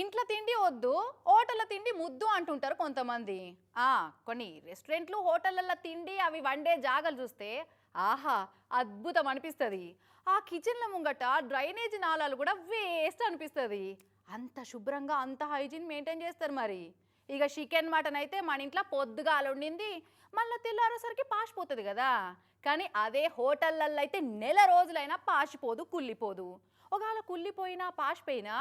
ఇంట్లో తిండి వద్దు హోటళ్ళ తిండి ముద్దు అంటుంటారు కొంతమంది. ఆ కొన్ని రెస్టారెంట్లు హోటళ్ళల్లో తిండి అవి వండే జాగలు చూస్తే ఆహా అద్భుతం అనిపిస్తుంది. ఆ కిచెన్ల ముంగట డ్రైనేజ్ నాళాలు కూడా వేస్ట్ అనిపిస్తుంది. అంత శుభ్రంగా అంత హైజీన్ మెయింటైన్ చేస్తారు మరి. ఇక చికెన్ మటన్ అయితే మన ఇంట్లో పొద్దుగాల ఉండింది మళ్ళీ తెల్లారేసరికి పాసిపోతుంది కదా. కానీ అదే హోటళ్ళల్లో అయితే నెల రోజులైనా పాసిపోదు కుళ్ళిపోదు. ఒకవేళ కుళ్ళిపోయినా పాసిపోయినా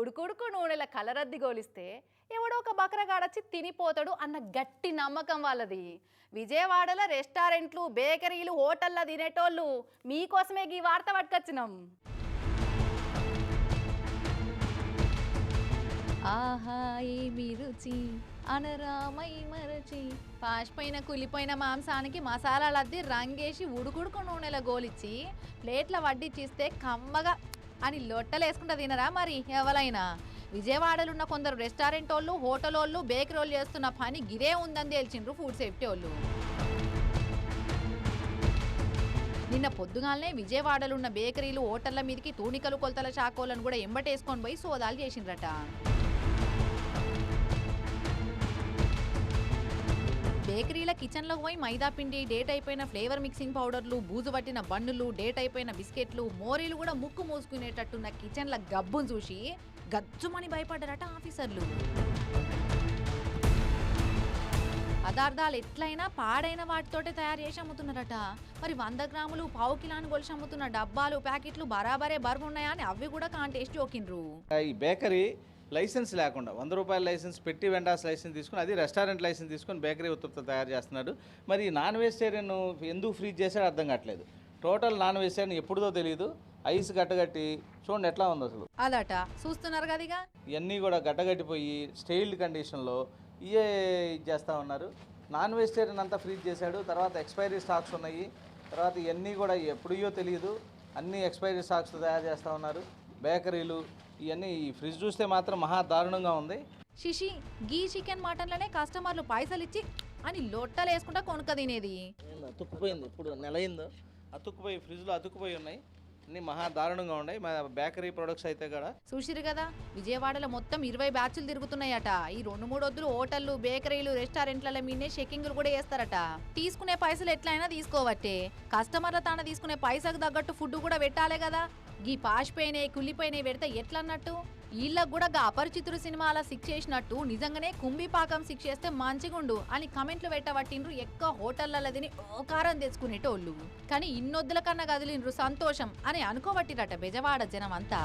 ఉడుకుడుకు నూనెల కలరద్ది గోలిస్తే ఎవడో ఒక బకరగాడొచ్చి తినిపోతాడు అన్న గట్టి నమ్మకం వాళ్ళది. విజయవాడలో రెస్టారెంట్లు బేకరీలు హోటల్లో తినేటోళ్ళు మీకోసమే ఈ వార్త పట్టుకొచ్చినాం. ఆహా ఏమి రుచి? అనరామై మరచి. పాసిపోయిన కులిపోయిన మాంసానికి మసాలాలు అద్ది రంగేసి ఉడుకుడుకు నూనెల గోలిచ్చి ప్లేట్ల వడ్డిచ్చిస్తే కమ్మగా అని లొట్టలేసుకుంటా తినరా మరి ఎవరైనా విజయవాడలో ఉన్న కొందరు రెస్టారెంట్ వాళ్ళు హోటల్ వాళ్ళు బేకరీ వాళ్ళు చేస్తున్న పని గిరే ఉందని తేల్చిండ్రు ఫుడ్ సేఫ్టీ వాళ్ళు నిన్న పొద్దుగాలనే విజయవాడలో ఉన్న బేకరీలు హోటళ్ళ మీదకి తూనికలు కొలతల శాఖలను కూడా ఎంబటేసుకొని పోయి సోదాలు చేసిండ్రట. బేకరీల కిచెన్లోకి పోయి మైదా పిండి డేట్ అయిపోయిన ఫ్లేవర్ మిక్సింగ్ పౌడర్లు బూజు పట్టిన బన్నులు డేట్ అయిపోయిన బిస్కెట్లు మోరీలు కూడా ముక్కు మూసుకునేటట్టున్న కిచెన్ల గబ్బును చూసి గజ్జుమని భయపడ్డారట ఆఫీసర్లు. పదార్థాలు ఎట్లయినా పాడైన వాటితోటే తయారు చేసి అమ్ముతున్నారట. మరి వంద గ్రాములు పావు కిలాను కొలిసి అమ్ముతున్న డబ్బాలు ప్యాకెట్లు బరాబరే బరువు ఉన్నాయా అని అవి కూడా కాంటేస్ట్ జోకిండ్రు ఈ బేకరీ లైసెన్స్ లేకుండా వంద రూపాయల లైసెన్స్ పెట్టి వెండాస్ లైసెన్స్ తీసుకుని అది రెస్టారెంట్ లైసెన్స్ తీసుకొని బేకరీ ఉత్పత్తులు తయారు చేస్తున్నాడు. మరి ఈ నాన్ వెజిటేరియన్ ఎందుకు ఫ్రీజ్ చేశాడో అర్థం కావట్లేదు. టోటల్ నాన్ వెజిటేరియన్ ఎప్పుడుదో తెలియదు ఐస్ గట్టగట్టి చూడండి ఎట్లా ఉంది అసలు. అదట చూస్తున్నారు కదా ఇవన్నీ కూడా గట్టగట్టిపోయి స్టెయిల్డ్ కండిషన్లో ఇవే ఇది చేస్తూ ఉన్నారు. నాన్ వెజిటేరియన్ అంతా ఫ్రీజ్ చేశాడు. తర్వాత ఎక్స్పైరీ స్టాక్స్ ఉన్నాయి. తర్వాత ఇవన్నీ కూడా ఎప్పుడో తెలియదు అన్ని ఎక్స్పైరీ స్టాక్స్ తయారు చేస్తూ ఉన్నారు. బేకరీలు ఇవన్నీ ఈ ఫ్రిడ్జ్ చూస్తే మాత్రం మహా దారుణంగా ఉంది. శిషి గీ చికెన్ మటన్లనే కస్టమర్లు పైసలు ఇచ్చి అని లొట్టలేసుకుంటా కొనుక్క తినేది. అతుక్కుపోయింది ఇప్పుడు నెల అయిందో? అతుక్కుపోయి ఫ్రిడ్జ్లో అతుక్కుపోయి ఉన్నాయి. అన్ని మహా దారుణంగా ఉన్నాయి. మా బేకరీ ప్రొడక్ట్స్ అయితే కూడా. చూసిరు కదా విజయవాడలో మొత్తం ఇరవై బ్యాచ్లు తిరుగుతున్నాయట. ఈ రెండు మూడు వద్దులు హోటళ్ళు బేకరీలు రెస్టారెంట్ల మీనే షెకింగ్లు కూడా చేస్తారట. తీసుకునే పైసలు ఎట్లయినా తీసుకోవట్టే. కస్టమర్ల తాన తీసుకునే పైసకు తగ్గట్టు ఫుడ్ కూడా పెట్టాలే కదా. గీ పాసిపోయినాయి కుళ్ళిపోయినాయి పెడితే ఎట్లన్నట్టు? వీళ్ళకు కూడా గా అపరిచితుడు సినిమాల సిక్స్ చేసినట్టు నిజంగానే కుంభిపాకం సిక్స్ చేస్తే మంచిగుండు అని కమెంట్లు పెట్టబట్టిండ్రు ఎక్కువ హోటళ్ళలో తిని ఓకారం తెచ్చుకునేటోళ్ళు. కానీ ఇన్నొద్దుల కన్నా కదిలిండ్రు సంతోషం అని అనుకోబట్టిరట బెజవాడ జనం అంతా